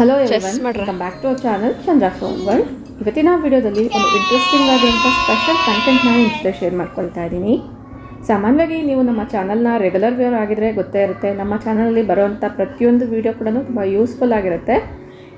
Hello come back to our channel Chandra phone world ಇವತ್ತಿನ ವಿಡಿಯೋದಲ್ಲಿ ಒಂದು ಇಂಟ್ರೆಸ್ಟಿಂಗ್ ಆಗಿರುವಂಥ ಸ್ಪೆಷಲ್ ಕಂಟೆಂಟ್ನ ನಿಮ್ಮ ಜೊತೆ ಶೇರ್ ಮಾಡ್ಕೊಳ್ತಾ ಇದ್ದೀನಿ. ಸಾಮಾನ್ಯವಾಗಿ ನೀವು ನಮ್ಮ ಚಾನಲ್ನ ರೆಗ್ಯುಲರ್ ವ್ಯೂರ್ ಆಗಿದ್ರೆ ಗೊತ್ತೇ ಇರುತ್ತೆ. ನಮ್ಮ ಚಾನಲಲ್ಲಿ ಬರುವಂಥ ಪ್ರತಿಯೊಂದು ವಿಡಿಯೋ ಕೂಡ ತುಂಬ ಯೂಸ್ಫುಲ್ ಆಗಿರುತ್ತೆ.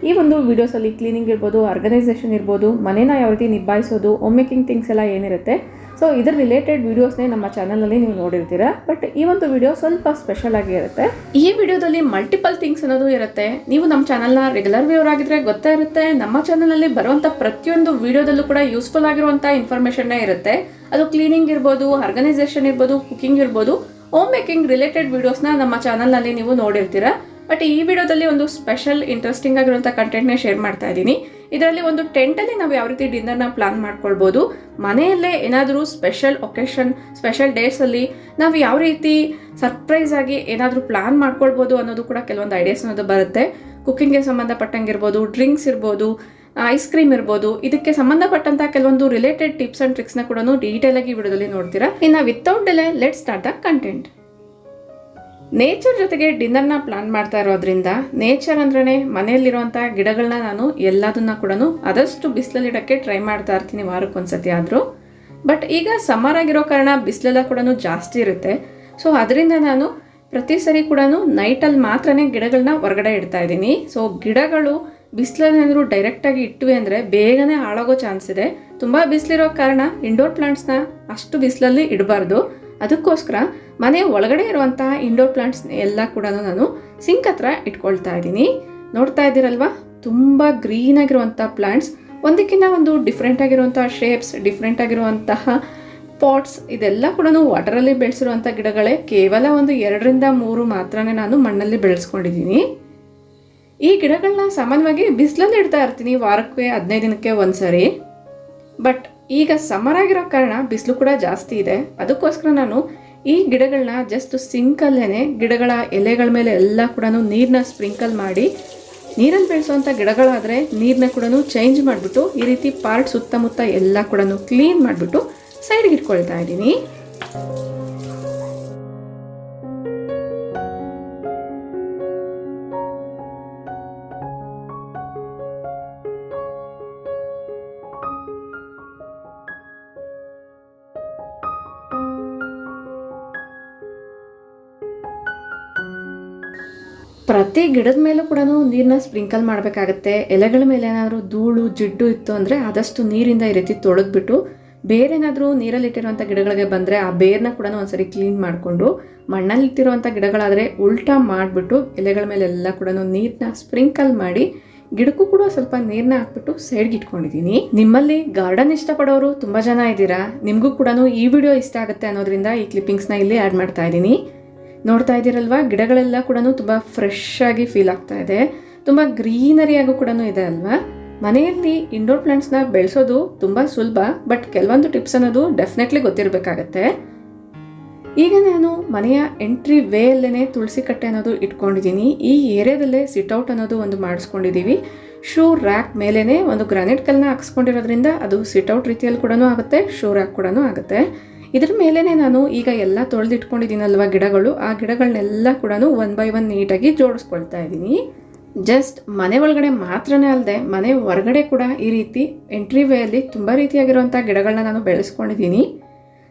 ಈ ಒಂದು ವೀಡಿಯೋಸಲ್ಲಿ ಕ್ಲೀನಿಂಗ್ ಇರ್ಬೋದು ಆರ್ಗನೈಸೇಷನ್ ಇರ್ಬೋದು ಮನೇನ ಯಾವ ರೀತಿ ನಿಭಾಯಿಸೋದು ಓಮ್ ಮೇಕಿಂಗ್ ಥಿಂಗ್ಸ್ ಎಲ್ಲ ಏನಿರುತ್ತೆ ಸೊ ಇದ್ರ ರಿಲೇಟೆಡ್ ವೀಡಿಯೋಸ್ನೇ ನಮ್ಮ ಚಾನಲಲ್ಲಿ ನೀವು ನೋಡಿರ್ತೀರಾ. ಬಟ್ ಈ ಒಂದು ವಿಡಿಯೋ ಸ್ವಲ್ಪ ಸ್ಪೆಷಲ್ ಆಗಿ ಇರುತ್ತೆ. ಈ ವಿಡಿಯೋದಲ್ಲಿ ಮಲ್ಟಿಪಲ್ ಥಿಂಗ್ಸ್ ಅನ್ನೋದು ಇರುತ್ತೆ. ನೀವು ನಮ್ಮ ಚಾನಲ್ನ ರೆಗ್ಯುಲರ್ ವ್ಯೂರ್ ಆಗಿದ್ರೆ ಗೊತ್ತಾ ಇರುತ್ತೆ. ನಮ್ಮ ಚಾನಲಲ್ಲಿ ಬರುವಂಥ ಪ್ರತಿಯೊಂದು ವಿಡಿಯೋದಲ್ಲೂ ಕೂಡ ಯೂಸ್ಫುಲ್ ಆಗಿರುವಂಥ ಇನ್ಫಾರ್ಮೇಷನ್ನೇ ಇರುತ್ತೆ. ಅದು ಕ್ಲೀನಿಂಗ್ ಇರ್ಬೋದು ಆರ್ಗನೈಸೇಷನ್ ಇರ್ಬೋದು ಕುಕಿಂಗ್ ಇರ್ಬೋದು ಹೋಮ್ ಮೇಕಿಂಗ್ ರಿಲೇಟೆಡ್ ವೀಡಿಯೋಸ್ನ ನಮ್ಮ ಚಾನಲ್ನಲ್ಲಿ ನೀವು ನೋಡಿರ್ತೀರಾ. ಬಟ್ ಈ ವಿಡಿಯೋದಲ್ಲಿ ಒಂದು ಸ್ಪೆಷಲ್ ಇಂಟ್ರೆಸ್ಟಿಂಗ್ ಆಗಿರುವಂಥ ಕಂಟೆಂಟ್ನೇ ಶೇರ್ ಮಾಡ್ತಾ ಇದ್ದೀನಿ. ಇದರಲ್ಲಿ ಒಂದು ಟೆಂಟಲ್ಲಿ ನಾವು ಯಾವ ರೀತಿ ಡಿನ್ನರ್ನ ಪ್ಲಾನ್ ಮಾಡ್ಕೊಳ್ಬೋದು, ಮನೆಯಲ್ಲೇ ಏನಾದರೂ ಸ್ಪೆಷಲ್ ಒಕೇಶನ್ ಸ್ಪೆಷಲ್ ಡೇಸಲ್ಲಿ ನಾವು ಯಾವ ರೀತಿ ಸರ್ಪ್ರೈಸ್ ಆಗಿ ಏನಾದರೂ ಪ್ಲಾನ್ ಮಾಡ್ಕೊಳ್ಬೋದು ಅನ್ನೋದು ಕೂಡ ಕೆಲವೊಂದು ಐಡಿಯಾಸ್ ಅನ್ನೋದು ಬರುತ್ತೆ. ಕುಕ್ಕಿಂಗ್ಗೆ ಸಂಬಂಧಪಟ್ಟಂಗೆ ಇರ್ಬೋದು ಡ್ರಿಂಕ್ಸ್ ಇರ್ಬೋದು ಐಸ್ ಕ್ರೀಮ್ ಇರ್ಬೋದು, ಇದಕ್ಕೆ ಸಂಬಂಧಪಟ್ಟಂತ ಕೆಲವೊಂದು ರಿಲೇಟೆಡ್ ಟಿಪ್ಸ್ ಅಂಡ್ ಟ್ರಿಕ್ಸ್ನ ಕೂಡ ಡೀಟೇಲ್ ಆಗಿ ವಿಡಿಯೋದಲ್ಲಿ ನೋಡ್ತೀರಾ. ಇನ್ನು without delay let start the content nature ಜೊತೆಗೆ ಡಿನ್ನರ್ನ ಪ್ಲಾನ್ ಮಾಡ್ತಾ ಇರೋದ್ರಿಂದ ನೇಚರ್ ಅಂದ್ರೇ ಮನೆಯಲ್ಲಿರುವಂಥ ಗಿಡಗಳನ್ನ ನಾನು ಎಲ್ಲದನ್ನ ಕೂಡ ಆದಷ್ಟು ಬಿಸಿಲಲ್ಲಿಡಕ್ಕೆ ಟ್ರೈ ಮಾಡ್ತಾ ಇರ್ತೀನಿ ವಾರಕ್ಕೊಂದ್ಸತಿ ಆದರೂ. ಬಟ್ ಈಗ ಸಮ್ಮರ್ ಆಗಿರೋ ಕಾರಣ ಬಿಸಿಲೆಲ್ಲ ಕೂಡ ಜಾಸ್ತಿ ಇರುತ್ತೆ. ಸೊ ಅದರಿಂದ ನಾನು ಪ್ರತಿ ಸರಿ ಕೂಡ ನೈಟಲ್ಲಿ ಮಾತ್ರನೇ ಗಿಡಗಳನ್ನ ಹೊರಗಡೆ ಇಡ್ತಾ ಇದ್ದೀನಿ. ಸೊ ಗಿಡಗಳು ಬಿಸಿಲಲ್ಲೇನಾದರೂ ಡೈರೆಕ್ಟಾಗಿ ಇಟ್ವಿ ಅಂದರೆ ಬೇಗನೆ ಹಾಳಾಗೋ ಚಾನ್ಸ್ ಇದೆ. ತುಂಬ ಬಿಸಿಲಿರೋ ಕಾರಣ ಇಂಡೋರ್ ಪ್ಲಾಂಟ್ಸ್ನ ಅಷ್ಟು ಬಿಸಿಲಲ್ಲಿ ಇಡಬಾರ್ದು. ಅದಕ್ಕೋಸ್ಕರ ಮನೆ ಒಳಗಡೆ ಇರುವಂತಹ ಇಂಡೋರ್ ಪ್ಲಾಂಟ್ಸ್ ಎಲ್ಲ ಕೂಡ ನಾನು ಸಿಂಕ್ ಹತ್ರ ಇಟ್ಕೊಳ್ತಾ ಇದ್ದೀನಿ. ನೋಡ್ತಾ ಇದ್ದೀರಲ್ವಾ? ತುಂಬ ಗ್ರೀನ್ ಆಗಿರುವಂಥ ಪ್ಲಾಂಟ್ಸ್ ಒಂದಕ್ಕಿಂತ ಒಂದು ಡಿಫ್ರೆಂಟ್ ಆಗಿರುವಂಥ ಶೇಪ್ಸ್ ಡಿಫ್ರೆಂಟ್ ಆಗಿರುವಂತಹ ಪಾಟ್ಸ್ ಇದೆಲ್ಲ ಕೂಡ ವಾಟರಲ್ಲಿ ಬೆಳೆಸಿರುವಂಥ ಗಿಡಗಳೇ ಕೇವಲ ಒಂದು ಎರಡರಿಂದ ಮೂರು ಮಾತ್ರನೇ ನಾನು ಮಣ್ಣಲ್ಲಿ ಬೆಳೆಸ್ಕೊಂಡಿದ್ದೀನಿ. ಈ ಗಿಡಗಳನ್ನ ಸಾಮಾನ್ಯವಾಗಿ ಬಿಸಿಲಲ್ಲಿ ಇಡ್ತಾ ಇರ್ತೀನಿ ವಾರಕ್ಕೆ ಹದಿನೈದು ದಿನಕ್ಕೆ ಒಂದ್ಸರಿ. ಬಟ್ ಈಗ ಸಮ್ಮರ್ ಆಗಿರೋ ಕಾರಣ ಬಿಸಿಲು ಕೂಡ ಜಾಸ್ತಿ ಇದೆ. ಅದಕ್ಕೋಸ್ಕರ ನಾನು ಈ ಗಿಡಗಳನ್ನ ಜಸ್ಟ್ ಸಿಂಕಲ್ಲೇ ಗಿಡಗಳ ಎಲೆಗಳ ಮೇಲೆ ಎಲ್ಲ ಕೂಡ ನೀರನ್ನ ಸ್ಪ್ರಿಂಕಲ್ ಮಾಡಿ, ನೀರಲ್ಲಿ ಬೆಳೆಸುವಂಥ ಗಿಡಗಳಾದರೆ ನೀರನ್ನ ಕೂಡ ಚೇಂಜ್ ಮಾಡಿಬಿಟ್ಟು ಈ ರೀತಿ ಪಾರ್ಟ್ ಸುತ್ತಮುತ್ತ ಎಲ್ಲ ಕೂಡ ಕ್ಲೀನ್ ಮಾಡಿಬಿಟ್ಟು ಸೈಡ್ಗೆ ಇಟ್ಕೊಳ್ತಾ ಇದ್ದೀನಿ. ಪ್ರತಿ ಗಿಡದ ಮೇಲೂ ಕೂಡ ನೀರನ್ನ ಸ್ಪ್ರಿಂಕಲ್ ಮಾಡಬೇಕಾಗತ್ತೆ. ಎಲೆಗಳ ಮೇಲೆ ಏನಾದರೂ ಧೂಳು, ಜಿಡ್ಡು ಇತ್ತು ಅಂದರೆ ಆದಷ್ಟು ನೀರಿಂದ ಈ ರೀತಿ ತೊಳೆದ್ಬಿಟ್ಟು ಬೇರೇನಾದರೂ ನೀರಲ್ಲಿಟ್ಟಿರುವಂಥ ಗಿಡಗಳಿಗೆ ಬಂದರೆ ಆ ಬೇರ್ನ ಕೂಡ ಒಂದ್ಸರಿ ಕ್ಲೀನ್ ಮಾಡಿಕೊಂಡು ಮಣ್ಣಲ್ಲಿಟ್ಟಿರುವಂಥ ಗಿಡಗಳಾದರೆ ಉಲ್ಟಾ ಮಾಡಿಬಿಟ್ಟು ಎಲೆಗಳ ಮೇಲೆ ಎಲ್ಲ ಕೂಡ ನೀರನ್ನ ಸ್ಪ್ರಿಂಕಲ್ ಮಾಡಿ ಗಿಡಕ್ಕೂ ಕೂಡ ಸ್ವಲ್ಪ ನೀರನ್ನ ಹಾಕ್ಬಿಟ್ಟು ಸೈಡ್ಗೆ ಇಟ್ಕೊಂಡಿದ್ದೀನಿ. ನಿಮ್ಮಲ್ಲಿ ಗಾರ್ಡನ್ ಇಷ್ಟಪಡೋರು ತುಂಬ ಜನ ಇದ್ದೀರಾ? ನಿಮಗೂ ಕೂಡ ಈ ವಿಡಿಯೋ ಇಷ್ಟ ಆಗುತ್ತೆ ಅನ್ನೋದ್ರಿಂದ ಈ ಕ್ಲಿಪ್ಪಿಂಗ್ಸ್ನ ಇಲ್ಲಿ ಆ್ಯಡ್ ಮಾಡ್ತಾ ಇದ್ದೀನಿ. ನೋಡ್ತಾ ಇದ್ದೀರಲ್ವಾ? ಗಿಡಗಳೆಲ್ಲ ಕೂಡ ತುಂಬ ಫ್ರೆಶ್ ಆಗಿ ಫೀಲ್ ಆಗ್ತಾ ಇದೆ. ತುಂಬ ಗ್ರೀನರಿಯಾಗೂ ಕೂಡ ಇದೆ ಅಲ್ವಾ? ಮನೆಯಲ್ಲಿ ಇಂಡೋರ್ ಪ್ಲಾಂಟ್ಸ್ನ ಬೆಳೆಸೋದು ತುಂಬ ಸುಲಭ ಬಟ್ ಕೆಲವೊಂದು ಟಿಪ್ಸ್ ಅನ್ನೋದು ಡೆಫಿನೆಟ್ಲಿ ಗೊತ್ತಿರಬೇಕಾಗತ್ತೆ. ಈಗ ನಾನು ಮನೆಯ ಎಂಟ್ರಿ ವೇಯಲ್ಲೇ ತುಳಸಿ ಕಟ್ಟೆ ಅನ್ನೋದು ಇಟ್ಕೊಂಡಿದ್ದೀನಿ. ಈ ಏರಿಯಾದಲ್ಲೇ ಸಿಟ್ಔಟ್ ಅನ್ನೋದು ಒಂದು ಮಾಡಿಸ್ಕೊಂಡಿದ್ದೀವಿ ಶೂ ರ್ಯಾಕ್ ಮೇಲೇ ಒಂದು ಗ್ರಾನೈಟ್ ಕಲ್ಲನ್ನ ಹಾಕ್ಸ್ಕೊಂಡಿರೋದ್ರಿಂದ ಅದು ಸಿಟ್ಔಟ್ ರೀತಿಯಲ್ಲಿ ಕೂಡ ಆಗುತ್ತೆ ಶೂ ರ್ಯಾಕ್ ಕೂಡ ಆಗುತ್ತೆ. ಇದ್ರ ಮೇಲೇ ನಾನು ಈಗ ಎಲ್ಲ ತೊಳೆದಿಟ್ಕೊಂಡಿದ್ದೀನಲ್ವ ಗಿಡಗಳು, ಆ ಗಿಡಗಳನ್ನೆಲ್ಲ ಕೂಡ ಒನ್ ಬೈ ಒನ್ ನೀಟಾಗಿ ಜೋಡಿಸ್ಕೊಳ್ತಾ ಇದ್ದೀನಿ. ಜಸ್ಟ್ ಮನೆ ಒಳಗಡೆ ಮಾತ್ರನೇ ಅಲ್ಲದೆ ಮನೆ ಹೊರಗಡೆ ಕೂಡ ಈ ರೀತಿ ಎಂಟ್ರಿ ತುಂಬ ರೀತಿಯಾಗಿರುವಂಥ ಗಿಡಗಳನ್ನ ನಾನು ಬೆಳೆಸ್ಕೊಂಡಿದ್ದೀನಿ.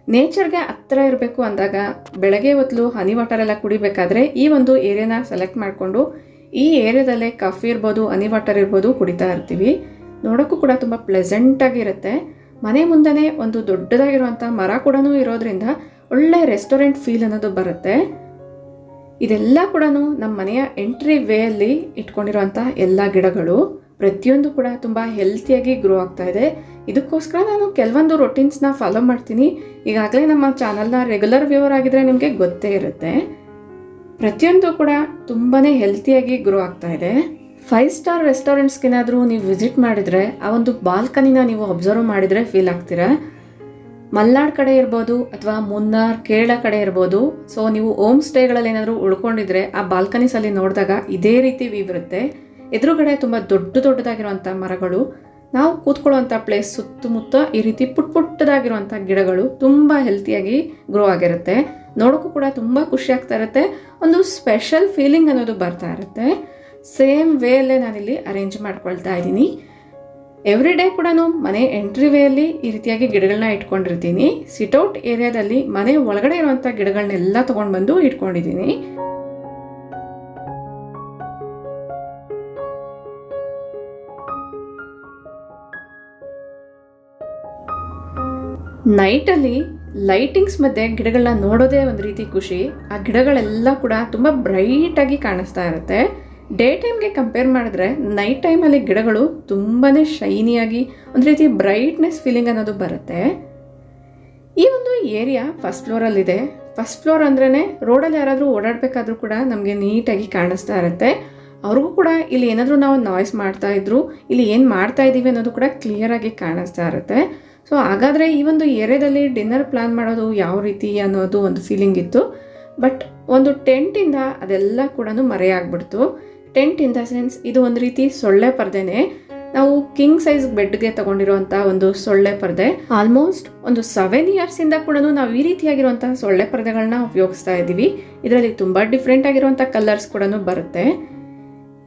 ನೇಚರ್ಗೆ ಹತ್ತಿರ ಇರಬೇಕು ಅಂದಾಗ, ಬೆಳಗ್ಗೆ ಹೊತ್ತು ಹನಿ ವಾಟರ್ ಎಲ್ಲ ಕುಡಿಬೇಕಾದ್ರೆ ಈ ಒಂದು ಏರಿಯಾನ ಸೆಲೆಕ್ಟ್ ಮಾಡಿಕೊಂಡು ಈ ಏರಿಯಾದಲ್ಲೇ ಕಾಫಿ ಇರ್ಬೋದು ಹನಿ ವಾಟರ್ ಇರ್ಬೋದು ಕುಡಿತಾ ಇರ್ತೀವಿ. ನೋಡೋಕ್ಕೂ ಕೂಡ ತುಂಬ ಪ್ಲೆಸೆಂಟಾಗಿರುತ್ತೆ ಮನೆ ಮುಂದೆನೇ ಒಂದು ದೊಡ್ಡದಾಗಿರುವಂಥ ಮರ ಕೂಡ ಇರೋದ್ರಿಂದ ಒಳ್ಳೆ ರೆಸ್ಟೋರೆಂಟ್ ಫೀಲ್ ಅನ್ನೋದು ಬರುತ್ತೆ. ಇದೆಲ್ಲ ಕೂಡ ನಮ್ಮ ಮನೆಯ ಎಂಟ್ರಿ ವೇಯಲ್ಲಿ ಇಟ್ಕೊಂಡಿರುವಂಥ ಎಲ್ಲ ಗಿಡಗಳು ಪ್ರತಿಯೊಂದು ಕೂಡ ತುಂಬ ಹೆಲ್ತಿಯಾಗಿ ಗ್ರೋ ಆಗ್ತಾ ಇದೆ. ಇದಕ್ಕೋಸ್ಕರ ನಾನು ಕೆಲವೊಂದು ರೊಟೀನ್ಸ್ನ ಫಾಲೋ ಮಾಡ್ತೀನಿ. ಈಗಾಗಲೇ ನಮ್ಮ ಚಾನಲ್ನ ರೆಗ್ಯುಲರ್ ವ್ಯೂವರ್ ಆಗಿದ್ರೆ ನಿಮಗೆ ಗೊತ್ತೇ ಇರುತ್ತೆ. ಪ್ರತಿಯೊಂದು ಕೂಡ ತುಂಬಾ ಹೆಲ್ತಿಯಾಗಿ ಗ್ರೋ ಆಗ್ತಾ ಇದೆ. ಫೈವ್ ಸ್ಟಾರ್ ರೆಸ್ಟೋರೆಂಟ್ಸ್ಗೇನಾದರೂ ನೀವು ವಿಸಿಟ್ ಮಾಡಿದರೆ, ಆ ಒಂದು ಬಾಲ್ಕನಿನ ನೀವು ಅಬ್ಸರ್ವ್ ಮಾಡಿದರೆ ಫೀಲ್ ಆಗ್ತೀರಾ? ಮಲ್ನಾಡ್ ಕಡೆ ಇರ್ಬೋದು ಅಥವಾ ಮುನ್ನಾರ್, ಕೇರಳ ಕಡೆ ಇರ್ಬೋದು. ಸೊ, ನೀವು ಹೋಮ್ ಸ್ಟೇಗಳಲ್ಲಿ ಏನಾದರೂ ಉಳ್ಕೊಂಡಿದ್ರೆ ಆ ಬಾಲ್ಕನೀಸಲ್ಲಿ ನೋಡಿದಾಗ ಇದೇ ರೀತಿ ಇರುತ್ತೆ. ಎದುರುಗಡೆ ತುಂಬ ದೊಡ್ಡ ದೊಡ್ಡದಾಗಿರುವಂಥ ಮರಗಳು. ನಾವು ಕೂತ್ಕೊಳ್ಳುವಂಥ ಪ್ಲೇಸ್ ಸುತ್ತಮುತ್ತ ಈ ರೀತಿ ಪುಟ್ ಪುಟ್ಟದಾಗಿರುವಂಥ ಗಿಡಗಳು ತುಂಬ ಹೆಲ್ತಿಯಾಗಿ ಗ್ರೋ ಆಗಿರುತ್ತೆ. ನೋಡೋಕ್ಕೂ ಕೂಡ ತುಂಬ ಖುಷಿ ಆಗ್ತಾ ಇರುತ್ತೆ. ಒಂದು ಸ್ಪೆಷಲ್ ಫೀಲಿಂಗ್ ಅನ್ನೋದು ಬರ್ತಾ ಇರುತ್ತೆ. ಸೇಮ್ ವೇಯಲ್ಲೇ ನಾನಿಲ್ಲಿ ಅರೇಂಜ್ ಮಾಡ್ಕೊಳ್ತಾ ಇದ್ದೀನಿ. ಎವ್ರಿ ಡೇ ಕೂಡ ಮನೆ ಎಂಟ್ರಿ ವೇಯಲ್ಲಿ ಈ ರೀತಿಯಾಗಿ ಗಿಡಗಳನ್ನ ಇಟ್ಕೊಂಡಿರ್ತೀನಿ. ಸಿಟೌಟ್ ಏರಿಯಾದಲ್ಲಿ ಮನೆ ಒಳಗಡೆ ಇರುವಂಥ ಗಿಡಗಳನ್ನೆಲ್ಲ ತೊಗೊಂಡು ಬಂದು ಇಟ್ಕೊಂಡಿದ್ದೀನಿ. ನೈಟಲ್ಲಿ ಲೈಟಿಂಗ್ಸ್ ಮಧ್ಯೆ ಗಿಡಗಳನ್ನ ನೋಡೋದೇ ಒಂದು ರೀತಿ ಖುಷಿ. ಆ ಗಿಡಗಳೆಲ್ಲ ಕೂಡ ತುಂಬ ಬ್ರೈಟಾಗಿ ಕಾಣಿಸ್ತಾ ಇರುತ್ತೆ. ಡೇ ಟೈಮ್ಗೆ ಕಂಪೇರ್ ಮಾಡಿದ್ರೆ ನೈಟ್ ಟೈಮಲ್ಲಿ ಗಿಡಗಳು ತುಂಬಾ ಶೈನಿಯಾಗಿ ಒಂದು ರೀತಿ ಬ್ರೈಟ್ನೆಸ್ ಫೀಲಿಂಗ್ ಅನ್ನೋದು ಬರುತ್ತೆ. ಈ ಒಂದು ಏರಿಯಾ ಫಸ್ಟ್ ಫ್ಲೋರಲ್ಲಿದೆ ಫಸ್ಟ್ ಫ್ಲೋರ್ ಅಂದ್ರೇ ರೋಡಲ್ಲಿ ಯಾರಾದರೂ ಓಡಾಡಬೇಕಾದ್ರೂ ಕೂಡ ನಮಗೆ ನೀಟಾಗಿ ಕಾಣಿಸ್ತಾ ಇರುತ್ತೆ. ಅವ್ರಿಗೂ ಕೂಡ ಇಲ್ಲಿ ಏನಾದರೂ ನಾವು ನಾಯ್ಸ್ ಮಾಡ್ತಾ ಇದ್ರು, ಇಲ್ಲಿ ಏನು ಮಾಡ್ತಾ ಇದ್ದೀವಿ ಅನ್ನೋದು ಕೂಡ ಕ್ಲಿಯರಾಗಿ ಕಾಣಿಸ್ತಾ ಇರುತ್ತೆ. ಸೊ ಹಾಗಾದರೆ ಈ ಒಂದು ಏರಿಯಾದಲ್ಲಿ ಡಿನ್ನರ್ ಪ್ಲ್ಯಾನ್ ಮಾಡೋದು ಯಾವ ರೀತಿ ಅನ್ನೋದು ಒಂದು ಫೀಲಿಂಗ್ ಇತ್ತು. ಬಟ್ ಒಂದು ಟೆಂಟಿಂದ ಅದೆಲ್ಲ ಕೂಡ ಮರೆಯಾಗ್ಬಿಡ್ತು. ಟೆಂಟ್ ಇನ್ ದ ಸೆನ್ಸ್ ಇದು ಒಂದು ರೀತಿ ಸೊಳ್ಳೆ ಪರ್ದೆನೆ. ನಾವು ಕಿಂಗ್ ಸೈಜ್ ಬೆಡ್ಗೆ ತಗೊಂಡಿರುವಂಥ ಒಂದು ಸೊಳ್ಳೆ ಪರದೆ. ಆಲ್ಮೋಸ್ಟ್ ಒಂದು ಸೆವೆನ್ ಇಯರ್ಸಿಂದ ಕೂಡ ನಾವು ಈ ರೀತಿಯಾಗಿರುವಂತಹ ಸೊಳ್ಳೆ ಪರದೆಗಳನ್ನ ಉಪಯೋಗಿಸ್ತಾ ಇದ್ದೀವಿ. ಇದರಲ್ಲಿ ತುಂಬ ಡಿಫ್ರೆಂಟ್ ಆಗಿರುವಂಥ ಕಲರ್ಸ್ ಕೂಡ ಬರುತ್ತೆ.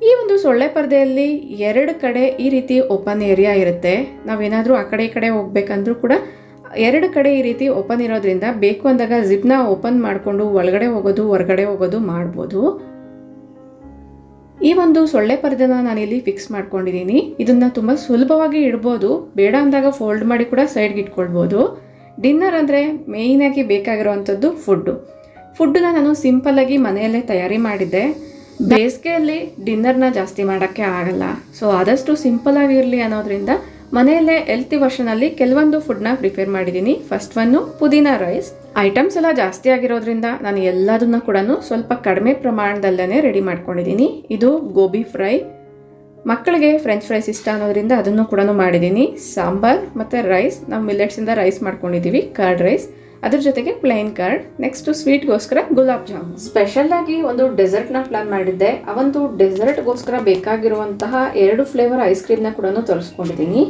ಈ ಒಂದು ಸೊಳ್ಳೆ ಪರದೆಯಲ್ಲಿ ಎರಡು ಕಡೆ ಈ ರೀತಿ ಓಪನ್ ಏರಿಯಾ ಇರುತ್ತೆ. ನಾವೇನಾದರೂ ಆ ಕಡೆ ಈ ಕಡೆ ಹೋಗ್ಬೇಕಂದ್ರೂ ಕೂಡ ಎರಡು ಕಡೆ ಈ ರೀತಿ ಓಪನ್ ಇರೋದ್ರಿಂದ ಬೇಕು ಅಂದಾಗ ಜಿಪ್ನ ಓಪನ್ ಮಾಡಿಕೊಂಡು ಒಳಗಡೆ ಹೋಗೋದು, ಹೊರಗಡೆ ಹೋಗೋದು ಮಾಡ್ಬೋದು. ಈ ಒಂದು ಸೊಳ್ಳೆ ಪರದೆನ ನಾನು ಇಲ್ಲಿ ಫಿಕ್ಸ್ ಮಾಡ್ಕೊಂಡಿದ್ದೀನಿ ಇದನ್ನ ತುಂಬ ಸುಲಭವಾಗಿ ಇಡ್ಬೋದು. ಬೇಡ ಅಂದಾಗ ಫೋಲ್ಡ್ ಮಾಡಿ ಕೂಡ ಸೈಡ್ಗೆ ಇಟ್ಕೊಳ್ಬೋದು. ಡಿನ್ನರ್ ಅಂದರೆ ಮೇಯ್ನಾಗಿ ಬೇಕಾಗಿರುವಂಥದ್ದು ಫುಡ್ಡು ಫುಡ್ಡನ್ನ ನಾನು ಸಿಂಪಲ್ಲಾಗಿ ಮನೆಯಲ್ಲೇ ತಯಾರಿ ಮಾಡಿದ್ದೆ. ಬೇಸಿಗೆಯಲ್ಲಿ ಡಿನ್ನರ್ನ ಜಾಸ್ತಿ ಮಾಡೋಕ್ಕೆ ಆಗಲ್ಲ. ಸೊ ಆದಷ್ಟು ಸಿಂಪಲ್ ಆಗಿರಲಿ ಅನ್ನೋದ್ರಿಂದ ಮನೆಯಲ್ಲೇ ಹೆಲ್ತಿ ವರ್ಷನಲ್ಲಿ ಕೆಲವೊಂದು ಫುಡ್ನ ಪ್ರಿಪೇರ್ ಮಾಡಿದ್ದೀನಿ ಫಸ್ಟ್ ಒನ್ನು ಪುದೀನ ರೈಸ್ ಐಟಮ್ಸ್ ಎಲ್ಲ ಜಾಸ್ತಿ ಆಗಿರೋದ್ರಿಂದ ನಾನು ಎಲ್ಲದನ್ನ ಕೂಡ ಸ್ವಲ್ಪ ಕಡಿಮೆ ಪ್ರಮಾಣದಲ್ಲೇ ರೆಡಿ ಮಾಡ್ಕೊಂಡಿದ್ದೀನಿ. ಇದು ಗೋಬಿ ಫ್ರೈ. ಮಕ್ಕಳಿಗೆ ಫ್ರೆಂಚ್ ಫ್ರೈಸ್ ಇಷ್ಟ ಅನ್ನೋದ್ರಿಂದ ಅದನ್ನು ಕೂಡ ಮಾಡಿದ್ದೀನಿ. ಸಾಂಬಾರ್ ಮತ್ತು ರೈಸ್ ನಾವು ಮಿಲ್ಲೆಟ್ಸಿಂದ ರೈಸ್ ಮಾಡ್ಕೊಂಡಿದ್ದೀವಿ ಕರ್ಡ್ ರೈಸ್ ಅದ್ರ ಜೊತೆಗೆ ಪ್ಲೈನ್ ಕರ್ಡ್ ನೆಕ್ಸ್ಟ್ ಸ್ವೀಟ್ಗೋಸ್ಕರ ಗುಲಾಬ್ ಜಾಮೂನ್. ಸ್ಪೆಷಲ್ ಆಗಿ ಒಂದು ಡೆಸರ್ಟ್ನ ಪ್ಲಾನ್ ಮಾಡಿದ್ದೆ. ಒಂದು ಡೆಸರ್ಟ್ಗೋಸ್ಕರ ಬೇಕಾಗಿರುವಂತಹ ಎರಡು ಫ್ಲೇವರ್ ಐಸ್ ಕ್ರೀಮ್ನ ಕೂಡ ತರಿಸ್ಕೊಂಡಿದ್ದೀನಿ.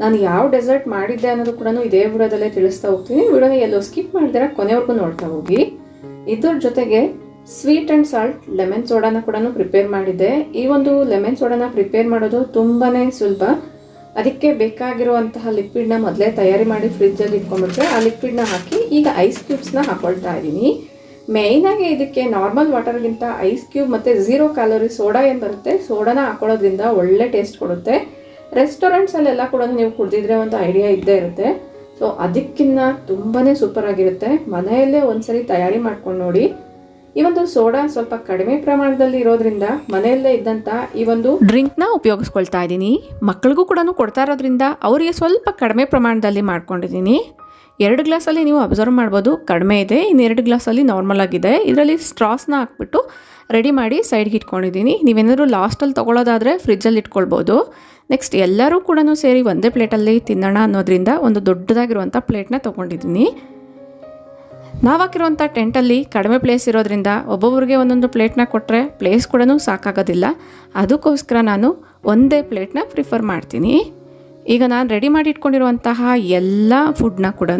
ನಾನು ಯಾವ ಡೆಸರ್ಟ್ ಮಾಡಿದ್ದೆ ಅನ್ನೋದು ಕೂಡ ಇದೇ ವಿಡಿಯೋದಲ್ಲೇ ತಿಳಿಸ್ತಾ ಹೋಗ್ತೀನಿ. ವಿಡಿಯೋನ ಎಲ್ಲೋ ಸ್ಕಿಪ್ ಮಾಡಿದ್ರೆ ಕೊನೆವರೆಗೂ ನೋಡ್ತಾ ಹೋಗಿ. ಇದ್ರ ಜೊತೆಗೆ ಸ್ವೀಟ್ ಆ್ಯಂಡ್ ಸಾಲ್ಟ್ ಲೆಮನ್ ಸೋಡಾನ ಕೂಡ ಪ್ರಿಪೇರ್ ಮಾಡಿದ್ದೆ. ಈ ಒಂದು ಲೆಮನ್ ಸೋಡಾನ ಪ್ರಿಪೇರ್ ಮಾಡೋದು ತುಂಬಾ ಸುಲಭ. ಅದಕ್ಕೆ ಬೇಕಾಗಿರುವಂತಹ ಲಿಕ್ವಿಡ್ನ ಮೊದಲೇ ತಯಾರಿ ಮಾಡಿ ಫ್ರಿಜ್ಜಲ್ಲಿ ಇಟ್ಕೊಂಡ್ಬಿಟ್ರೆ ಆ ಲಿಕ್ವಿಡ್ನ ಹಾಕಿ ಈಗ ಐಸ್ ಕ್ಯೂಬ್ಸ್ನ ಹಾಕೊಳ್ತಾ ಇದ್ದೀನಿ. ಮೇಯ್ನಾಗಿ ಇದಕ್ಕೆ ನಾರ್ಮಲ್ ವಾಟರ್ಗಿಂತ ಐಸ್ ಕ್ಯೂಬ್ ಮತ್ತು ಝೀರೋ ಕ್ಯಾಲೋರಿ ಸೋಡಾ ಏನು ಬರುತ್ತೆ? ಸೋಡಾನ ಹಾಕೊಳ್ಳೋದ್ರಿಂದ ಒಳ್ಳೆ ಟೇಸ್ಟ್ ಕೊಡುತ್ತೆ. ರೆಸ್ಟೋರೆಂಟ್ಸಲ್ಲೆಲ್ಲ ಕೂಡ ನೀವು ಕುಡಿದಿದ್ರೆ ಒಂದು ಐಡಿಯಾ ಇದ್ದೇ ಇರುತ್ತೆ. ಸೊ ಅದಕ್ಕಿಂತ ತುಂಬಾ ಸೂಪರ್ ಆಗಿರುತ್ತೆ. ಮನೆಯಲ್ಲೇ ಒಂದ್ಸರಿ ತಯಾರಿ ಮಾಡ್ಕೊಂಡು ನೋಡಿ. ಈ ಒಂದು ಸೋಡಾ ಸ್ವಲ್ಪ ಕಡಿಮೆ ಪ್ರಮಾಣದಲ್ಲಿ ಇರೋದ್ರಿಂದ ಮನೆಯಲ್ಲೇ ಇದ್ದಂಥ ಈ ಒಂದು ಡ್ರಿಂಕ್ನ ಉಪಯೋಗಿಸ್ಕೊಳ್ತಾ ಇದ್ದೀನಿ. ಮಕ್ಕಳಿಗೂ ಕೂಡ ಕೊಡ್ತಾ ಇರೋದ್ರಿಂದ ಅವರಿಗೆ ಸ್ವಲ್ಪ ಕಡಿಮೆ ಪ್ರಮಾಣದಲ್ಲಿ ಮಾಡ್ಕೊಂಡಿದ್ದೀನಿ. ಎರಡು ಗ್ಲಾಸಲ್ಲಿ ನೀವು ಅಬ್ಸರ್ವ್ ಮಾಡ್ಬೋದು. ಕಡಿಮೆ ಇದೆ, ಇನ್ನು ಎರಡು ಗ್ಲಾಸಲ್ಲಿ ನಾರ್ಮಲ್ ಆಗಿದೆ. ಇದರಲ್ಲಿ ಸ್ಟ್ರಾಸ್ನ ಹಾಕ್ಬಿಟ್ಟು ರೆಡಿ ಮಾಡಿ ಸೈಡ್ಗೆ ಇಟ್ಕೊಂಡಿದ್ದೀನಿ. ನೀವೇನಾದರೂ ಲಾಸ್ಟಲ್ಲಿ ತೊಗೊಳೋದಾದರೆ ಫ್ರಿಜ್ಜಲ್ಲಿ ಇಟ್ಕೊಳ್ಬೋದು. ನೆಕ್ಸ್ಟ್ ಎಲ್ಲರೂ ಕೂಡ ಸೇರಿ ಒಂದೇ ಪ್ಲೇಟಲ್ಲಿ ತಿನ್ನೋಣ ಅನ್ನೋದ್ರಿಂದ ಒಂದು ದೊಡ್ಡದಾಗಿರುವಂಥ ಪ್ಲೇಟ್ನ ತೊಗೊಂಡಿದ್ದೀನಿ. ನಾವು ಹಾಕಿರುವಂಥ ಟೆಂಟಲ್ಲಿ ಕಡಿಮೆ ಪ್ಲೇಸ್ ಇರೋದ್ರಿಂದ ಒಬ್ಬೊಬ್ರಿಗೆ ಒಂದೊಂದು ಪ್ಲೇಟ್ನ ಕೊಟ್ಟರೆ ಪ್ಲೇಸ್ ಕೂಡ ಸಾಕಾಗೋದಿಲ್ಲ. ಅದಕ್ಕೋಸ್ಕರ ನಾನು ಒಂದೇ ಪ್ಲೇಟ್ನ ಪ್ರಿಫರ್ ಮಾಡ್ತೀನಿ. ಈಗ ನಾನು ರೆಡಿ ಮಾಡಿ ಇಟ್ಕೊಂಡಿರುವಂತಹ ಎಲ್ಲ ಫುಡ್ನ ಕೂಡ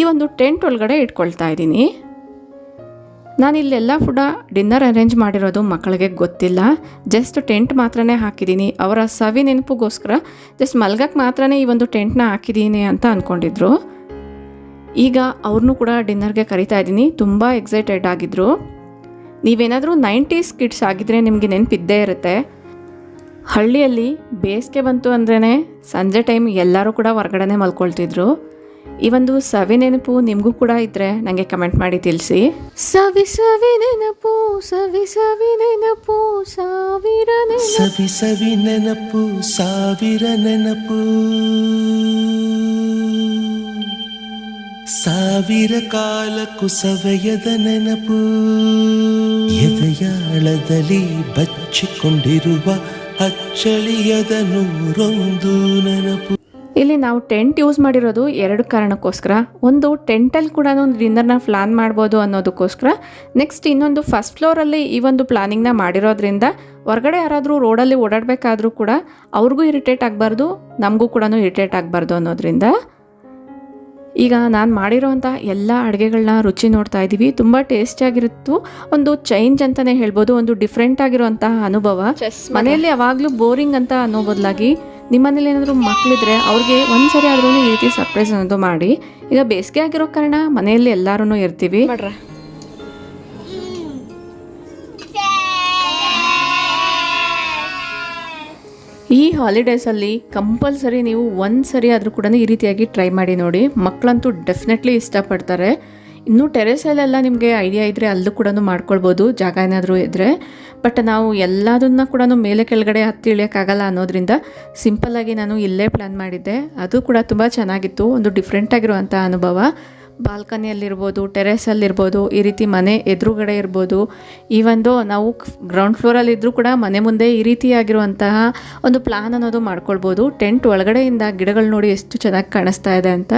ಈ ಒಂದು ಟೆಂಟ್ ಒಳಗಡೆ ಇಟ್ಕೊಳ್ತಾ ಇದ್ದೀನಿ. ನಾನು ಇಲ್ಲೆಲ್ಲ ಫುಡ ಡಿನ್ನರ್ ಅರೇಂಜ್ ಮಾಡಿರೋದು ಮಕ್ಕಳಿಗೆ ಗೊತ್ತಿಲ್ಲ. ಜಸ್ಟ್ ಟೆಂಟ್ ಮಾತ್ರನೇ ಹಾಕಿದ್ದೀನಿ. ಅವರ ಸವಿ ನೆನಪಿಗೋಸ್ಕರ ಜಸ್ಟ್ ಮಲ್ಗಕ್ಕೆ ಮಾತ್ರನೇ ಈ ಒಂದು ಟೆಂಟ್ನ ಹಾಕಿದ್ದೀನಿ ಅಂತ ಅಂದ್ಕೊಂಡಿದ್ರು ಈಗ ಅವ್ರನ್ನೂ ಕೂಡ ಡಿನ್ನರ್ಗೆ ಕರಿತಾ ಇದ್ದೀನಿ. ತುಂಬ ಎಕ್ಸೈಟೆಡ್ ಆಗಿದ್ರು. ನೀವೇನಾದರೂ ನೈಂಟೀಸ್ ಕಿಡ್ಸ್ ಆಗಿದ್ರೆ ನಿಮಗೆ ನೆನಪಿದ್ದೇ ಇರುತ್ತೆ. ಹಳ್ಳಿಯಲ್ಲಿ ಬೇಸಿಗೆ ಬಂತು ಅಂದ್ರೇ ಸಂಜೆ ಟೈಮ್ ಎಲ್ಲರೂ ಕೂಡ ಹೊರಗಡೆನೆ ಮಲ್ಕೊಳ್ತಿದ್ರು. ಈ ಒಂದು ಸವಿ ನೆನಪು ನಿಮಗೂ ಕೂಡ ಇದ್ರೆ ನನಗೆ ಕಮೆಂಟ್ ಮಾಡಿ ತಿಳಿಸಿ. ಸವಿ ಸವಿ ನೆನಪು ಸವಿ ಸವಿ ನೆನಪು ಸಾವಿರ ನೆನಪು. ಸವಿ ಸವಿ ನೆನಪು ಸಾವಿರ ನೆನಪು. ಸಾವಿರ ಕಾಲಕ್ಕೂ ಸವೆಯದ ನೆನಪು. ಎದೆಯಾಳದಲ್ಲಿ ಬಚ್ಚಿಕೊಂಡಿರುವ ಅಚ್ಚಳಿಯದ ನೂರೊಂದು ನೆನಪು. ಇಲ್ಲಿ ನಾವು ಟೆಂಟ್ ಯೂಸ್ ಮಾಡಿರೋದು ಎರಡು ಕಾರಣಕ್ಕೋಸ್ಕರ. ಒಂದು ಟೆಂಟಲ್ಲಿ ಕೂಡ ಒಂದು ಡಿನ್ನರ್ನ ಪ್ಲಾನ್ ಮಾಡ್ಬೋದು ಅನ್ನೋದಕ್ಕೋಸ್ಕರ. ನೆಕ್ಸ್ಟ್ ಇನ್ನೊಂದು ಫಸ್ಟ್ ಫ್ಲೋರಲ್ಲಿ ಈ ಒಂದು ಪ್ಲಾನಿಂಗ್ನ ಮಾಡಿರೋದ್ರಿಂದ ಹೊರಗಡೆ ಯಾರಾದರೂ ರೋಡಲ್ಲಿ ಓಡಾಡಬೇಕಾದ್ರೂ ಕೂಡ ಅವ್ರಿಗೂ ಇರಿಟೇಟ್ ಆಗಬಾರ್ದು ನಮಗೂ ಕೂಡ ಇರಿಟೇಟ್ ಆಗಬಾರ್ದು ಅನ್ನೋದ್ರಿಂದ. ಈಗ ನಾನು ಮಾಡಿರೋವಂಥ ಎಲ್ಲ ಅಡುಗೆಗಳನ್ನ ರುಚಿ ನೋಡ್ತಾ ಇದ್ದೀವಿ ತುಂಬ ಟೇಸ್ಟಿಯಾಗಿರುತ್ತು ಒಂದು ಚೇಂಜ್ ಅಂತಲೇ ಹೇಳ್ಬೋದು. ಒಂದು ಡಿಫ್ರೆಂಟ್ ಆಗಿರುವಂತಹ ಅನುಭವ. ಮನೆಯಲ್ಲಿ ಯಾವಾಗಲೂ ಬೋರಿಂಗ್ ಅಂತ ಅನ್ನೋ ಬದಲಾಗಿ ನಿಮ್ಮ ಮನೇಲಿ ಏನಾದರೂ ಮಕ್ಕಳಿದ್ರೆ ಅವ್ರಿಗೆ ಒಂದು ಸರಿ ಆದ್ರೂ ಈ ರೀತಿ ಸರ್ಪ್ರೈಸ್ ಅನ್ನೋದು ಮಾಡಿ. ಈಗ ಬೇಸಿಗೆ ಆಗಿರೋ ಕಾರಣ ಮನೆಯಲ್ಲಿ ಎಲ್ಲರೂ ಇರ್ತೀವಿ. ಈ ಹಾಲಿಡೇಸಲ್ಲಿ ಕಂಪಲ್ಸರಿ ನೀವು ಒಂದು ಸರಿ ಆದರೂ ಕೂಡ ಈ ರೀತಿಯಾಗಿ ಟ್ರೈ ಮಾಡಿ ನೋಡಿ. ಮಕ್ಕಳಂತೂ ಡೆಫಿನೆಟ್ಲಿ ಇಷ್ಟಪಡ್ತಾರೆ. ಇನ್ನು ಟೆರೆಸಲ್ಲೆಲ್ಲ ನಿಮಗೆ ಐಡಿಯಾ ಇದ್ದರೆ ಅಲ್ಲೂ ಕೂಡ ಮಾಡ್ಕೊಳ್ಬೋದು ಜಾಗ ಏನಾದರೂ ಇದ್ದರೆ ಬಟ್ ನಾವು ಎಲ್ಲದನ್ನ ಕೂಡ ಮೇಲೆ ಕೆಳಗಡೆ ಹತ್ತಿ ಇಳಿಯೋಕ್ಕಾಗಲ್ಲ ಅನ್ನೋದ್ರಿಂದ ಸಿಂಪಲ್ಲಾಗಿ ನಾನು ಇಲ್ಲೇ ಪ್ಲ್ಯಾನ್ ಮಾಡಿದ್ದೆ. ಅದು ಕೂಡ ತುಂಬ ಚೆನ್ನಾಗಿತ್ತು. ಒಂದು ಡಿಫ್ರೆಂಟ್ ಆಗಿರುವಂಥ ಅನುಭವ. ಬಾಲ್ಕನಿಯಲ್ಲಿರ್ಬೋದು, ಟೆರೆಸಲ್ಲಿರ್ಬೋದು, ಈ ರೀತಿ ಮನೆ ಎದುರುಗಡೆ ಇರ್ಬೋದು. ಒಂದು ನಾವು ಗ್ರೌಂಡ್ ಫ್ಲೋರಲ್ಲಿದ್ದರೂ ಕೂಡ ಮನೆ ಮುಂದೆ ಈ ರೀತಿಯಾಗಿರುವಂತಹ ಒಂದು ಪ್ಲ್ಯಾನ್ ಅನ್ನೋದು ಮಾಡ್ಕೊಳ್ಬೋದು. ಟೆಂಟ್ ಒಳಗಡೆಯಿಂದ ಗಿಡಗಳು ನೋಡಿ ಎಷ್ಟು ಚೆನ್ನಾಗಿ ಕಾಣಿಸ್ತಾ ಇದೆ ಅಂತ.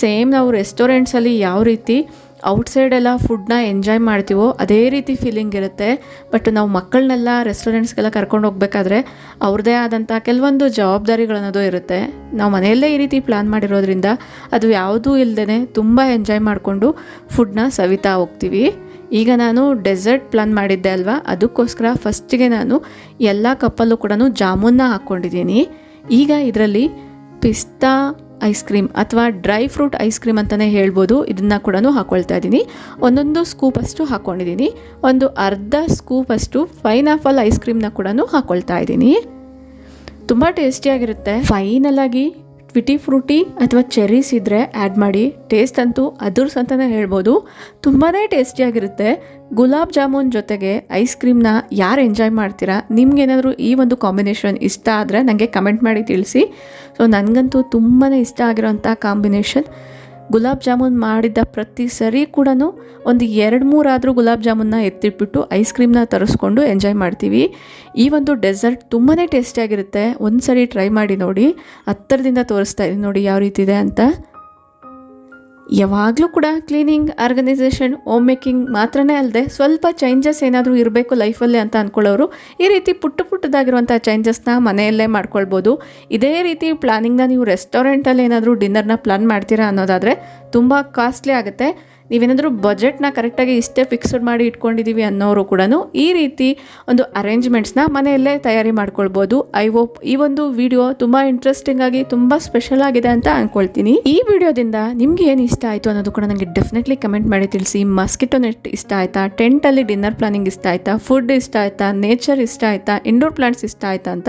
ಸೇಮ್ ನಾವು ರೆಸ್ಟೋರೆಂಟ್ಸಲ್ಲಿ ಯಾವ ರೀತಿ ಔಟ್ಸೈಡ್ ಎಲ್ಲ ಫುಡ್ನ ಎಂಜಾಯ್ ಮಾಡ್ತೀವೋ ಅದೇ ರೀತಿ ಫೀಲಿಂಗ್ ಇರುತ್ತೆ. ಬಟ್ ನಾವು ಮಕ್ಕಳನ್ನೆಲ್ಲ ರೆಸ್ಟೋರೆಂಟ್ಸ್ಗೆಲ್ಲ ಕರ್ಕೊಂಡು ಹೋಗ್ಬೇಕಾದ್ರೆ ಅವ್ರದ್ದೇ ಆದಂಥ ಕೆಲವೊಂದು ಜವಾಬ್ದಾರಿಗಳನ್ನೋದು ಇರುತ್ತೆ. ನಾವು ಮನೆಯಲ್ಲೇ ಈ ರೀತಿ ಪ್ಲ್ಯಾನ್ ಮಾಡಿರೋದ್ರಿಂದ ಅದು ಯಾವುದೂ ಇಲ್ಲದೇ ತುಂಬ ಎಂಜಾಯ್ ಮಾಡಿಕೊಂಡು ಫುಡ್ನ ಸವಿತಾ ಹೋಗ್ತೀವಿ. ಈಗ ನಾನು ಡೆಸರ್ಟ್ ಪ್ಲ್ಯಾನ್ ಮಾಡಿದ್ದೆ ಅಲ್ವಾ? ಅದಕ್ಕೋಸ್ಕರ ಫಸ್ಟಿಗೆ ನಾನು ಎಲ್ಲ ಕಪ್ಪಲ್ಲೂ ಕೂಡ ಜಾಮೂನ್ನ ಹಾಕ್ಕೊಂಡಿದ್ದೀನಿ. ಈಗ ಇದರಲ್ಲಿ ಪಿಸ್ತಾ ಐಸ್ ಕ್ರೀಮ್ ಅಥವಾ ಡ್ರೈ ಫ್ರೂಟ್ ಐಸ್ ಕ್ರೀಮ್ ಅಂತಲೇ ಹೇಳ್ಬೋದು. ಇದನ್ನು ಕೂಡ ಹಾಕ್ಕೊಳ್ತಾ ಇದ್ದೀನಿ. ಒಂದೊಂದು ಸ್ಕೂಪ್ ಅಷ್ಟು ಹಾಕ್ಕೊಂಡಿದ್ದೀನಿ ಒಂದು ಅರ್ಧ ಸ್ಕೂಪ್ ಸ್ಕೂಪಷ್ಟು ಪೈನಾಪಲ್ ಐಸ್ ಕ್ರೀಮ್ನ ಕೂಡ ಹಾಕ್ಕೊಳ್ತಾ ಇದ್ದೀನಿ. ತುಂಬ ಟೇಸ್ಟಿಯಾಗಿರುತ್ತೆ ಫೈನಲ್ ಆಗಿ ಟ್ವಿಟಿ ಫ್ರೂಟಿ ಅಥವಾ ಚೆರೀಸ್ ಇದ್ದರೆ ಆ್ಯಡ್ ಮಾಡಿ. ಟೇಸ್ಟ್ ಅಂತೂ ಅದುರ್ಸ್ ಅಂತಲೇ ಹೇಳ್ಬೋದು. ತುಂಬಾ ಟೇಸ್ಟಿಯಾಗಿರುತ್ತೆ ಗುಲಾಬ್ ಜಾಮೂನ್ ಜೊತೆಗೆ ಐಸ್ ಕ್ರೀಮ್ನ ಯಾರು ಎಂಜಾಯ್ ಮಾಡ್ತೀರಾ? ನಿಮ್ಗೇನಾದರೂ ಈ ಒಂದು ಕಾಂಬಿನೇಷನ್ ಇಷ್ಟ ಆದರೆ ನನಗೆ ಕಮೆಂಟ್ ಮಾಡಿ ತಿಳಿಸಿ. ಸೊ ನನಗಂತೂ ತುಂಬಾ ಇಷ್ಟ ಆಗಿರೋಂಥ ಕಾಂಬಿನೇಷನ್ ಗುಲಾಬ್ ಜಾಮೂನ್ ಮಾಡಿದ್ದ ಪ್ರತಿ ಸರಿ ಕೂಡ ಒಂದು ಎರಡು ಮೂರಾದರೂ ಗುಲಾಬ್ ಜಾಮೂನ್ನ ಎತ್ತಿಟ್ಬಿಟ್ಟು ಐಸ್ ಕ್ರೀಮ್ನ ತರಿಸ್ಕೊಂಡು ಎಂಜಾಯ್ ಮಾಡ್ತೀವಿ. ಈ ಒಂದು ಡೆಸರ್ಟ್ ತುಂಬಾ ಟೇಸ್ಟಿಯಾಗಿರುತ್ತೆ ಒಂದು ಸರಿ ಟ್ರೈ ಮಾಡಿ ನೋಡಿ. ಹತ್ತಿರದಿಂದ ತೋರಿಸ್ತಾ ಇದ್ದೀನಿ ನೋಡಿ ಯಾವ ರೀತಿ ಇದೆ ಅಂತ. ಯಾವಾಗಲೂ ಕೂಡ ಕ್ಲೀನಿಂಗ್ ಆರ್ಗನೈಸೇಷನ್ ಹೋಮ್ ಮೇಕಿಂಗ್ ಮಾತ್ರನೇ ಅಲ್ಲದೆ ಸ್ವಲ್ಪ ಚೇಂಜಸ್ ಏನಾದರೂ ಇರಬೇಕು ಲೈಫಲ್ಲಿ ಅಂತ ಅಂದ್ಕೊಳ್ಳೋರು ಈ ರೀತಿ ಪುಟ್ಟ ಪುಟ್ಟದಾಗಿರುವಂಥ ಚೇಂಜಸ್ನ ಮನೆಯಲ್ಲೇ ಮಾಡ್ಕೊಳ್ಬೋದು. ಇದೇ ರೀತಿ ಪ್ಲಾನಿಂಗ್ನ ನೀವು ರೆಸ್ಟೋರೆಂಟಲ್ಲಿ ಏನಾದರೂ ಡಿನ್ನರ್ನ ಪ್ಲಾನ್ ಮಾಡ್ತೀರಾ ಅನ್ನೋದಾದರೆ ತುಂಬ ಕಾಸ್ಟ್ಲಿ ಆಗುತ್ತೆ. ನೀವೇನಾದರೂ ಬಜೆಟ್ನ ಕರೆಕ್ಟಾಗಿ ಇಷ್ಟೇ ಫಿಕ್ಸ್ಡ್ ಮಾಡಿ ಇಟ್ಕೊಂಡಿದ್ದೀವಿ ಅನ್ನೋರು ಕೂಡ ಈ ರೀತಿ ಒಂದು ಅರೇಂಜ್ಮೆಂಟ್ಸ್ನ ಮನೆಯಲ್ಲೇ ತಯಾರಿ ಮಾಡ್ಕೊಳ್ಬೋದು. ಐ ಹೋಪ್ ಈ ಒಂದು ವಿಡಿಯೋ ತುಂಬ ಇಂಟ್ರೆಸ್ಟಿಂಗ್ ಆಗಿ ತುಂಬ ಸ್ಪೆಷಲ್ ಆಗಿದೆ ಅಂತ ಅಂದ್ಕೊಳ್ತೀನಿ ಈ ವಿಡಿಯೋದಿಂದ ನಿಮ್ಗೆ ಏನು ಇಷ್ಟ ಆಯಿತು ಅನ್ನೋದು ಕೂಡ ನನಗೆ ಡೆಫಿನೆಟ್ಲಿ ಕಮೆಂಟ್ ಮಾಡಿ ತಿಳಿಸಿ. ಮಸ್ಕಿಟೋ ನೆಟ್ ಇಷ್ಟ ಆಯ್ತಾ? ಟೆಂಟಲ್ಲಿ ಡಿನ್ನರ್ ಪ್ಲಾನಿಂಗ್ ಇಷ್ಟ ಆಯ್ತಾ? ಫುಡ್ ಇಷ್ಟ ಆಯ್ತಾ? ನೇಚರ್ ಇಷ್ಟ ಆಯ್ತಾ? ಇಂಡೋರ್ ಪ್ಲಾಂಟ್ಸ್ ಇಷ್ಟ ಆಯ್ತಾ ಅಂತ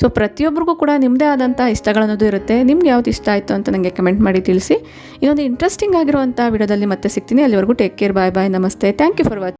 ಸೊ ಪ್ರತಿಯೊಬ್ಬರಿಗೂ ಕೂಡ ನಿಮ್ಮದೇ ಆದಂಥ ಇಷ್ಟಗಳನ್ನೋದು ಇರುತ್ತೆ. ನಿಮ್ಗೆ ಯಾವ್ದು ಇಷ್ಟ ಆಯಿತು ಅಂತ ನನಗೆ ಕಮೆಂಟ್ ಮಾಡಿ ತಿಳಿಸಿ. ಇನ್ನೊಂದು ಇಂಟ್ರೆಸ್ಟಿಂಗ್ ಆಗಿರುವಂಥ ವಿಡಿಯೋದಲ್ಲಿ ಮತ್ತೆ ಸಿಗ್ತೀನಿ. ಅಲ್ಲಿವರೆಗೂ ಟೇಕ್ ಕೇರ್ ಬಾಯ್ ಬಾಯ್ ನಮಸ್ತೆ. Thank you for watching